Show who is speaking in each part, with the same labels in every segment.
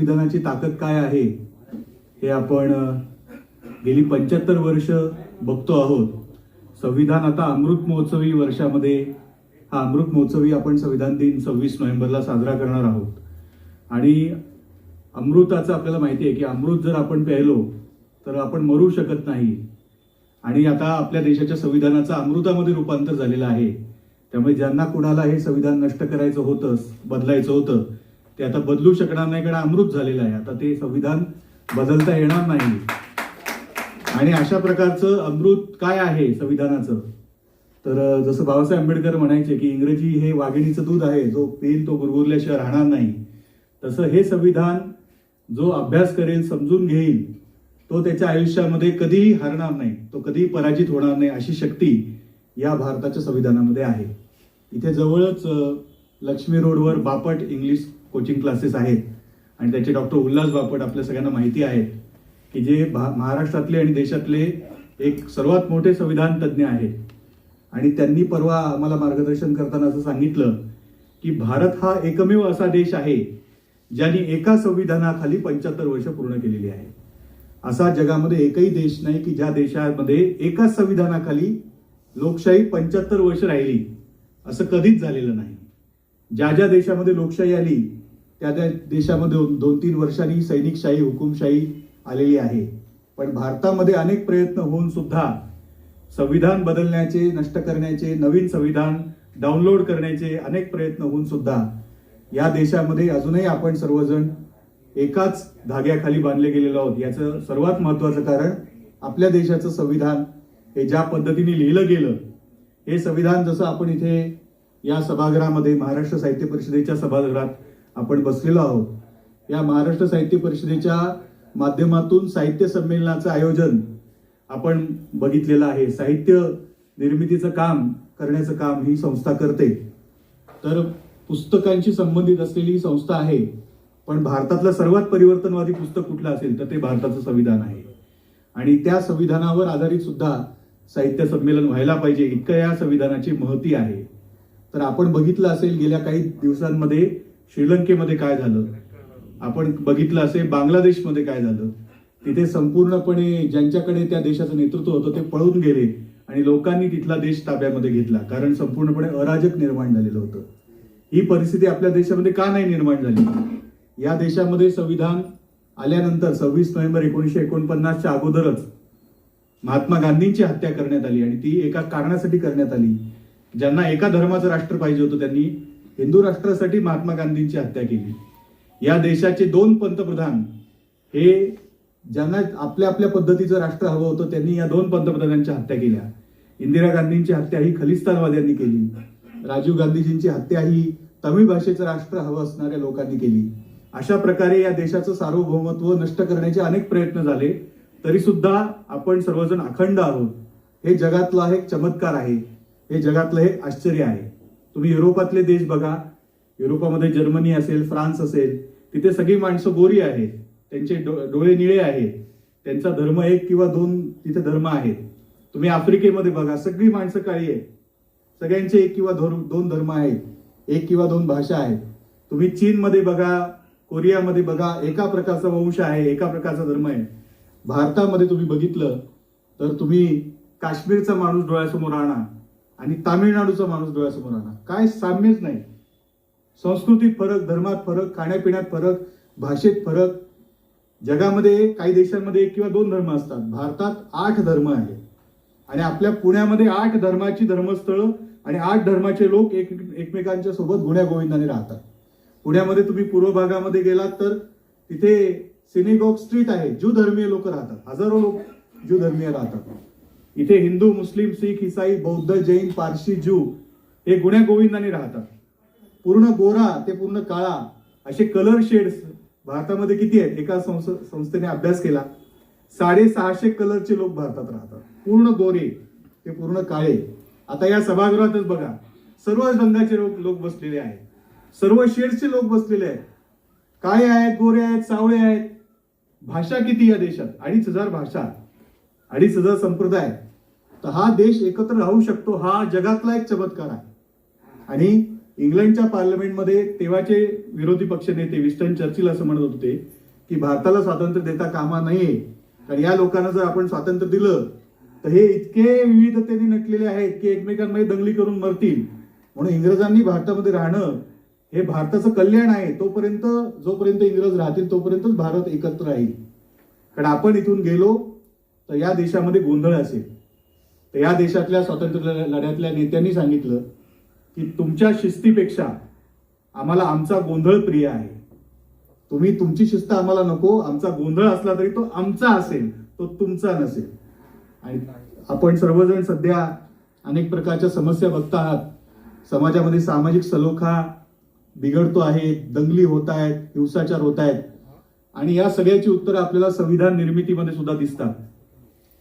Speaker 1: संविधानाची ताकद काय आहे हे आपण गेली पंच्याहत्तर वर्ष बघतो आहोत. संविधान आता अमृत महोत्सवी वर्षामध्ये हा अमृत महोत्सवी आपण संविधान दिन सव्वीस नोव्हेंबरला साजरा करणार आहोत. आणि अमृताचं आपल्याला माहिती आहे की अमृत जर आपण प्यायलो तर आपण मरू शकत नाही. आणि आता आपल्या देशाच्या संविधानाचं अमृतामध्ये रूपांतर झालेलं आहे. त्यामुळे ज्यांना कुणाला हे संविधान नष्ट करायचं होतं बदलायचं होतं ते आता बदलू शकणार नाही कारण अमृत झालेलं आहे. आता ते संविधान बदलता येणार नाही. आणि अशा प्रकारचं अमृत काय आहे संविधानाचं? तर जसं बाबासाहेब आंबेडकर म्हणायचे की इंग्रजी हे वाघिणीचं दूध आहे जो पेन तो गुरगुरल्याशिवाय राहणार नाही. तसं हे संविधान जो अभ्यास करेल समजून घेईल तो त्याच्या आयुष्यामध्ये कधीही हरणार नाही तो कधीही पराजित होणार नाही अशी शक्ती या भारताच्या संविधानामध्ये आहे. इथे जवळच लक्ष्मी रोडवर बापट इंग्लिश कोचिंग क्लासेस आहेत. आणि त्याचे डॉक्टर उल्हास बापट आपल्या सगळ्यांना माहिती आहेत की जे भा- महाराष्ट्रातले आणि देशातले एक सर्वात मोठे संविधान तज्ज्ञ आहेत. आणि त्यांनी परवा आम्हाला मार्गदर्शन करताना असं सांगितलं की भारत हा एकमेव असा देश आहे ज्यांनी एका संविधानाखाली पंच्याहत्तर वर्ष पूर्ण केलेली आहे. असा जगामध्ये एकही देश नाही की ज्या देशामध्ये एकाच संविधानाखाली लोकशाही पंच्याहत्तर वर्ष राहिली असं कधीच झालेलं नाही. ज्या ज्या देशामध्ये लोकशाही आली त्या त्या देशामध्ये दोन- दोन तीन वर्षांनी सैनिकशाही हुकुमशाही आलेली आहे. पण भारतामध्ये अनेक प्रयत्न होऊन सुद्धा संविधान बदलण्याचे नष्ट करण्याचे नवीन संविधान डाउनलोड करण्याचे अनेक प्रयत्न होऊन सुद्धा या देशामध्ये अजूनही आपण सर्वजण एकाच धाग्याखाली बांधले गेलेलो आहोत. याचं सर्वात महत्वाचं कारण आपल्या देशाचं संविधान हे ज्या पद्धतीने लिहिलं गेलं हे संविधान जसं आपण इथे या सभागृहामध्ये महाराष्ट्र साहित्य परिषदेच्या सभागृहात आपण बसलेलो आहोत. या महाराष्ट्र साहित्य परिषदेच्या माध्यमातून साहित्य संमेलनाचं आयोजन आपण बघितलेलं आहे. साहित्य निर्मितीचं काम करण्याचं काम ही संस्था करते. तर पुस्तकांशी संबंधित असलेली ही संस्था आहे पण भारतातलं सर्वात परिवर्तनवादी पुस्तक कुठलं असेल तर ते भारताचं संविधान आहे. आणि त्या संविधानावर आधारित सुद्धा साहित्य संमेलन व्हायला पाहिजे. इतकं या संविधानाची महती आहे. तर आपण बघितलं असेल गेल्या काही दिवसांमध्ये श्रीलंकेमध्ये काय झालं? आपण बघितलं असे बांगलादेशमध्ये काय झालं? तिथे संपूर्णपणे ज्यांच्याकडे त्या देशाचं नेतृत्व होतं ते पळून गेले आणि लोकांनी तिथला देश ताब्यामध्ये घेतला कारण संपूर्णपणे अराजक निर्माण झालेलं होतं. ही परिस्थिती आपल्या देशामध्ये का नाही निर्माण झाली? या देशामध्ये संविधान आल्यानंतर सव्वीस नोव्हेंबर एकोणीसशे एकोणपन्नासच्या अगोदरच महात्मा गांधींची हत्या करण्यात आली आणि ती एका कारणासाठी करण्यात आली. ज्यांना एका धर्माचं राष्ट्र पाहिजे होतं त्यांनी हिंदू राष्ट्रासाठी महात्मा गांधींची हत्या केली. या देशाचे दोन पंतप्रधान हे ज्यांना आपल्या आपल्या पद्धतीचं राष्ट्र हवं होतं त्यांनी या दोन पंतप्रधानांच्या हत्या केल्या. इंदिरा गांधींची हत्या ही खलिस्तानवाद्यांनी केली. राजीव गांधीजींची हत्या ही तमिळ भाषेचं राष्ट्र हवं असणाऱ्या लोकांनी केली. अशा प्रकारे या देशाचं सार्वभौमत्व नष्ट करण्याचे अनेक प्रयत्न झाले तरी सुद्धा आपण सर्वजण अखंड आहोत. हे जगातला एक चमत्कार आहे. हे जगातलं एक आश्चर्य आहे. तुम्ही युरोपातले देश बघा. युरोपामध्ये जर्मनी असेल फ्रान्स असेल तिथे सगळी माणसं गोरी आहेत. त्यांचे डो- डोळे निळे आहेत. त्यांचा धर्म एक किंवा दोन तिथे धर्म आहेत. तुम्ही आफ्रिकेमध्ये बघा सगळी माणसं काळी आहेत. सगळ्यांचे एक किंवा दोन दोन धर्म आहेत. एक किंवा दोन भाषा आहेत. तुम्ही चीनमध्ये बघा कोरियामध्ये बघा एका प्रकारचा वंश आहे एका प्रकारचा धर्म आहे. भारतामध्ये तुम्ही बघितलं तर तुम्ही काश्मीरचा माणूस डोळ्यासमोर आणा आणि तामिळनाडूचा माणूस डोळ्यासमोर आला काय साम्यच नाही. संस्कृतीत फरक धर्मात फरक खाण्यापिण्यात फरक भाषेत फरक जगामध्ये काही देशांमध्ये एक किंवा दोन धर्म असतात. भारतात आठ धर्म आहेत. आणि आपल्या पुण्यामध्ये आठ धर्माची धर्मस्थळं आणि आठ धर्माचे लोक एक एकमेकांच्या सोबत गुण्यागोविंदाने राहतात. पुण्यामध्ये तुम्ही पूर्व भागामध्ये गेलात तर तिथे सिनेगॉग स्ट्रीट आहे. ज्यू धर्मीय लोक राहतात. हजारो लोक ज्यू धर्मीय राहतात. इथे हिंदू मुस्लिम शीख इसाई बौद्ध जैन पारशी ज्यू हे गुण्या गोविंदाने राहतात. पूर्ण गोरा ते पूर्ण काळा असे कलर शेड्स भारतामध्ये किती आहेत? एका संस- संस्थेने अभ्यास केला. साडेसहाशे कलरचे लोक भारतात राहतात. पूर्ण गोरे ते पूर्ण काळे. आता या सभागृहातच बघा. सर्वच रंगाचे लोक लोक बसलेले आहेत. सर्व शेड्सचे लोक बसलेले आहेत. काळे आहेत? गोरे आहेत सावळे आहेत. भाषा किती या देशात? अडीच हजार भाषा. अडीच हजार संप्रदाय तर हा देश एकत्र राहू शकतो हा जगातला एक चमत्कार आहे. आणि इंग्लंडच्या पार्लमेंटमध्ये तेव्हाचे विरोधी पक्षनेते विस्टन चर्चिल असं म्हणत होते की भारताला स्वातंत्र्य देता कामा नये. कारण या लोकांना जर आपण स्वातंत्र्य दिलं तर हे इतके विविधतेने नटलेले आहेत की एकमेकांमध्ये दंगली करून मरतील. म्हणून इंग्रजांनी भारतामध्ये राहणं हे भारताचं कल्याण आहे. तोपर्यंत जोपर्यंत इंग्रज राहतील तोपर्यंतच भारत एकत्र राहील. कारण आपण इथून गेलो तर या देशामध्ये गोंधळ असेल. तर या देशातल्या स्वातंत्र्य लढ्यातल्या नेत्यांनी सांगितलं की तुमच्या शिस्तीपेक्षा आम्हाला आमचा गोंधळ प्रिय आहे. तुम्ही तुमची शिस्त आम्हाला नको आमचा गोंधळ असला तरी तो आमचा असेल तो तुमचा नसेल. आणि आपण सर्वजण सध्या अनेक प्रकारच्या समस्या बघता आहात. समाजामध्ये सामाजिक सलोखा बिघडतो आहे दंगली होत आहेत हिंसाचार होत आहेत. आणि या सगळ्याची उत्तरं आपल्याला संविधान निर्मितीमध्ये सुद्धा दिसतात.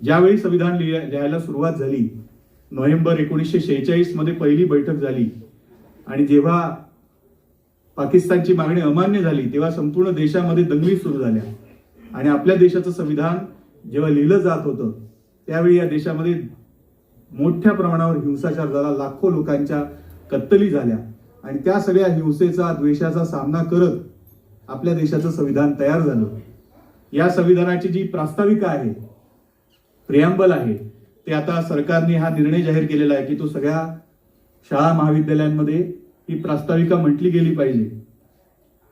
Speaker 1: ज्यावेळी संविधान लिहायला सुरुवात झाली नोव्हेंबर एकोणीसशे शेहेचाळीसमध्ये पहिली बैठक झाली आणि जेव्हा पाकिस्तानची मागणी अमान्य झाली तेव्हा संपूर्ण देशामध्ये दंगली सुरू झाल्या. आणि आपल्या देशाचं संविधान जेव्हा लिहिलं जात होतं त्यावेळी या देशामध्ये मोठ्या प्रमाणावर हिंसाचार झाला लाखो लोकांच्या कत्तली झाल्या. आणि त्या सगळ्या हिंसेचा द्वेषाचा सामना करत आपल्या देशाचं संविधान तयार झालं. या संविधानाची जी प्रास्ताविका आहे प्रियांबल आहे. ते आता सरकारने हा निर्णय जाहीर केलेला आहे की तो सगळ्या शाळा महाविद्यालयांमध्ये ही प्रास्ताविका म्हटली गेली पाहिजे.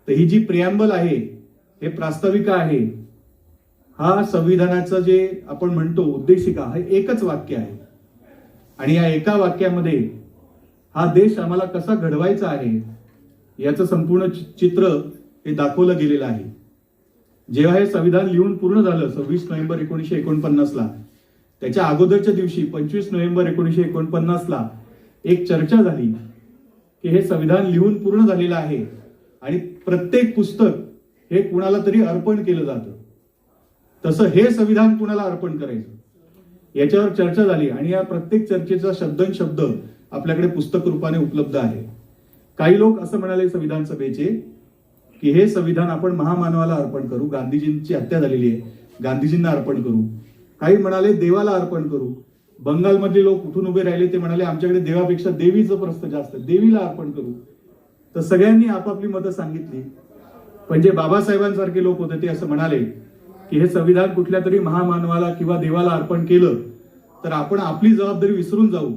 Speaker 1: तर ही जी प्रियांबल आहे हे प्रास्ताविका आहे हा संविधानाचं जे आपण म्हणतो उद्देशिका हे एकच वाक्य आहे. आणि या एका वाक्यामध्ये हा देश आम्हाला कसा घडवायचा आहे याचं संपूर्ण चि- चित्र हे दाखवलं गेलेलं आहे. जेव्हा हे संविधान लिहून पूर्ण झालं सव्वीस नोव्हेंबर एकोणीसशे एकोणपन्नासला त्याच्या अगोदरच्या दिवशी पंचवीस नोव्हेंबर एकोणीसशे एकोणपन्नासला एक चर्चा झाली की हे संविधान लिहून पूर्ण झालेलं आहे आणि प्रत्येक पुस्तक हे कुणाला तरी अर्पण केलं जातं. तसं हे संविधान कुणाला अर्पण करायचं? याच्यावर चर्चा झाली आणि या प्रत्येक चर्चेचा शब्दन शब्द आपल्याकडे पुस्तक रूपाने उपलब्ध आहे. काही लोक असं म्हणाले संविधान सभेचे की हे संविधान आपण महामानवाला अर्पण करू गांधीजींची हत्या झालेली आहे गांधीजींना अर्पण करू. काही म्हणाले देवाला अर्पण करू. बंगालमधले लोक उठून उभे राहिले ते म्हणाले आमच्याकडे देवापेक्षा देवीचं प्रस्थ जास्त देवीला अर्पण करू. तर सगळ्यांनी आपापली मतं सांगितली. पण जे बाबासाहेबांसारखे लोक होते ते असं म्हणाले की हे संविधान कुठल्या तरी महामानवाला किंवा देवाला अर्पण केलं तर आपण आपली जबाबदारी विसरून जाऊ.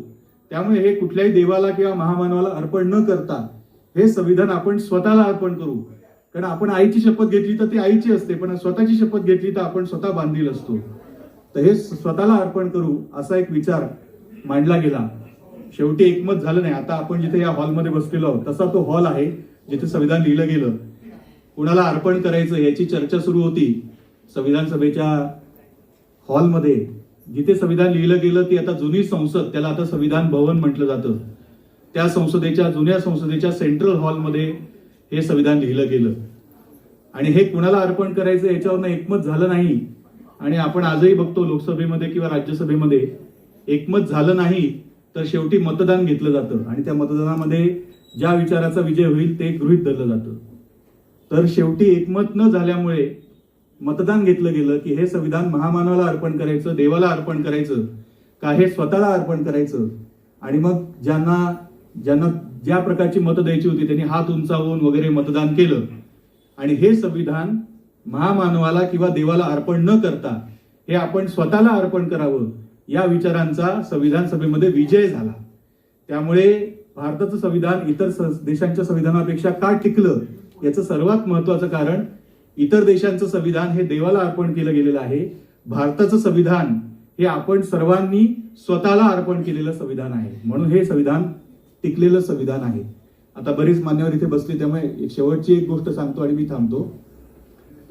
Speaker 1: त्यामुळे हे कुठल्याही देवाला किंवा महामानवाला अर्पण न करता हे संविधान आपण स्वतःला अर्पण करू. कारण आपण आईची शपथ घेतली तर ती आईची असते पण स्वतःची शपथ घेतली तर आपण स्वतः बांधील असतो. तर हे स्वतःला अर्पण करू असा एक विचार मांडला गेला. शेवटी एकमत झालं नाही. आता आपण जिथे या हॉलमध्ये बसलेलो आहोत तसा तो हॉल आहे जिथे संविधान लिहिलं गेलं. कुणाला अर्पण करायचं याची चर्चा सुरू होती. संविधान सभेच्या हॉलमध्ये जिथे संविधान लिहिलं गेलं ती आता जुनी संसद त्याला आता संविधान भवन म्हटलं जातं. त्या संसदेच्या जुन्या संसदेच्या सेंट्रल हॉलमध्ये हे संविधान लिहिलं गेलं. आणि हे कुणाला अर्पण करायचं याच्यावरनं एकमत झालं नाही आणि आपण आजही बघतो लोकसभेमध्ये किंवा राज्यसभेमध्ये एकमत झालं नाही तर शेवटी मतदान घेतलं जातं. आणि त्या मतदानामध्ये ज्या विचाराचा विजय होईल ते गृहित धरलं जातं. तर शेवटी एकमत न झाल्यामुळे मतदान घेतलं गेलं की हे संविधान महामानवाला अर्पण करायचं देवाला अर्पण करायचं का हे स्वतःला अर्पण करायचं? आणि मग ज्यांना ज्यांना ज्या प्रकारची मतं द्यायची होती त्यांनी हात उंचावून वगैरे मतदान केलं. आणि हे संविधान महामानवाला किंवा देवाला अर्पण न करता हे आपण स्वतःला अर्पण करावं या विचारांचा संविधान सभेमध्ये विजय झाला. त्यामुळे भारताचं संविधान इतर देशांच्या संविधानापेक्षा का टिकलं याचं सर्वात महत्वाचं कारण इतर देशांचं संविधान हे देवाला अर्पण केलं गेलेलं आहे. भारताचं संविधान हे आपण सर्वांनी स्वतःला अर्पण केलेलं संविधान आहे. म्हणून हे संविधान टिकलेलं संविधान आहे. आता बरीच मान्यवर इथे बसले त्यामुळे शेवटची एक गोष्ट सांगतो आणि मी थांबतो.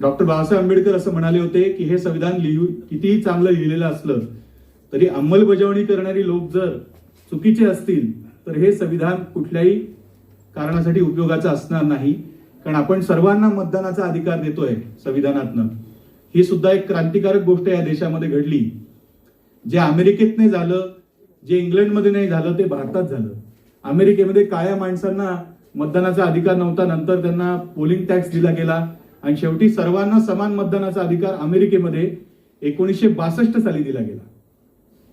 Speaker 1: डॉक्टर बाबासाहेब आंबेडकर असं म्हणाले होते की हे संविधान लिहू कितीही चांगलं लिहिलेलं असलं तरी अंमलबजावणी करणारी लोक जर चुकीचे असतील तर हे संविधान कुठल्याही कारणासाठी उपयोगाचं असणार नाही. कारण आपण सर्वांना मतदानाचा अधिकार देतोय संविधानातनं. ही सुद्धा एक क्रांतिकारक गोष्ट या देशामध्ये घडली. जे अमेरिकेत नाही झालं जे इंग्लंडमध्ये नाही झालं ते भारतात झालं. अमेरिकेमध्ये काळ्या माणसांना मतदानाचा अधिकार नव्हता नंतर त्यांना पोलिंग टॅक्स दिला गेला. आणि शेवटी सर्वांना समान मतदानाचा अधिकार अमेरिकेमध्ये एकोणीसशे बासष्ट साली दिला गेला.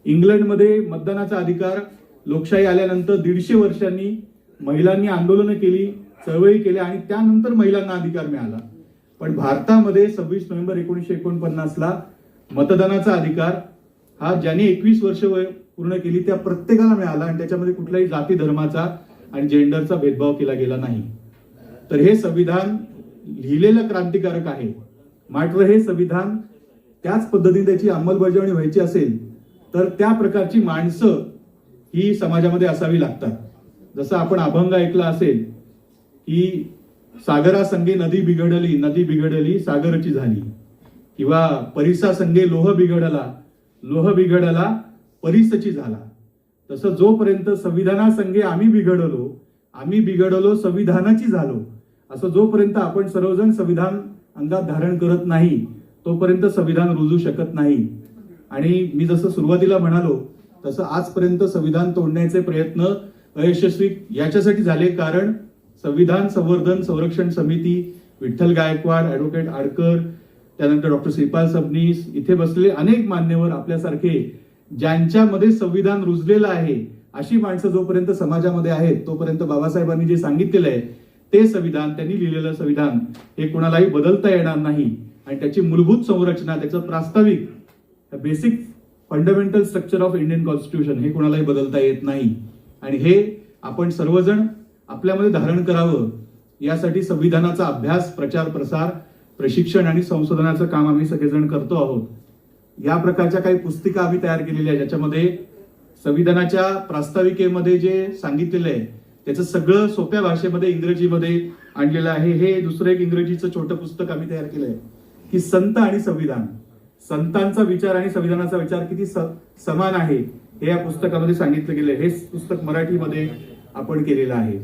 Speaker 1: इंग्लंडमध्ये मतदानाचा अधिकार लोकशाही आल्यानंतर दीडशे वर्षांनी महिलांनी आंदोलनं केली चळवळी केल्या आणि त्यानंतर महिलांना अधिकार मिळाला. पण भारतामध्ये सव्वीस नोव्हेंबर एकोणीसशे एकोणपन्नासला मतदानाचा अधिकार हा ज्याने एकवीस वर्ष वय पूर्ण केली त्या प्रत्येकाला मिळाला आणि त्याच्यामध्ये कुठलाही जाती धर्माचा आणि जेंडरचा भेदभाव केला गेला नाही. तर हे संविधान लिहिलेलं क्रांतिकारक आहे. मात्र हे संविधान त्याच पद्धतीने त्याची अंमलबजावणी व्हायची असेल तर त्या प्रकारची माणसं ही समाजामध्ये असावी लागतात. जसं आपण अभंग ऐकला असेल की सागरा संगे नदी बिघडली नदी बिघडली सागरची झाली. किंवा परिसा संगे लोह बिघडला लोह बिघडला परिसची झाला. तसं जोपर्यंत संविधानासंगे आम्ही बिघडलो आम्ही बिघडलो संविधानाची झालो. असं जोपर्यंत आपण सर्वजण संविधान अंगात धारण करत नाही तोपर्यंत संविधान रुजू शकत नाही. आणि मी जसं सुरुवातीला म्हणालो तसं आजपर्यंत संविधान तोडण्याचे प्रयत्न अयशस्वी याच्यासाठी झाले कारण संविधान संवर्धन संरक्षण समिती विठ्ठल गायकवाड ऍडव्होकेट आडकर त्यानंतर डॉक्टर श्रीपाल सबनीस इथे बसलेले अनेक मान्यवर आपल्यासारखे ज्यांच्यामध्ये संविधान रुजलेलं आहे अशी माणसं जोपर्यंत समाजामध्ये आहेत तोपर्यंत बाबासाहेबांनी जे सांगितलेलं आहे ते संविधान त्यांनी लिहिलेलं संविधान हे कोणालाही बदलता येणार नाही. आणि त्याची मूलभूत संरचना त्याचं प्रास्ताविक basic fundamental structure of Indian constitution हे कोणालाही बदलता येत नाही. आणि हे आपण सर्वजण आपल्यामध्ये धारण करावं. यासाठी संविधानाचा अभ्यास प्रचार प्रसार प्रशिक्षण आणि संशोधनाचं काम आम्ही सगळेजण करतो आहोत. या प्रकारच्या काही पुस्तिका आम्ही तयार केलेल्या आहेत ज्याच्यामध्ये संविधानाच्या प्रास्ताविकेमध्ये जे सांगितलेलं आहे त्याचं सगळं सोप्या भाषेमध्ये इंग्रजीमध्ये आणलेलं आहे. हे दुसरं एक इंग्रजीचं छोटं पुस्तक आम्ही तयार केलंय की संत आणि संविधान. संतांचा विचार आणि संविधानाचा विचार किती समान आहे हे या पुस्तकामध्ये सांगितलं गेलं हे पुस्तक मराठीमध्ये आपण केलेलं आहे.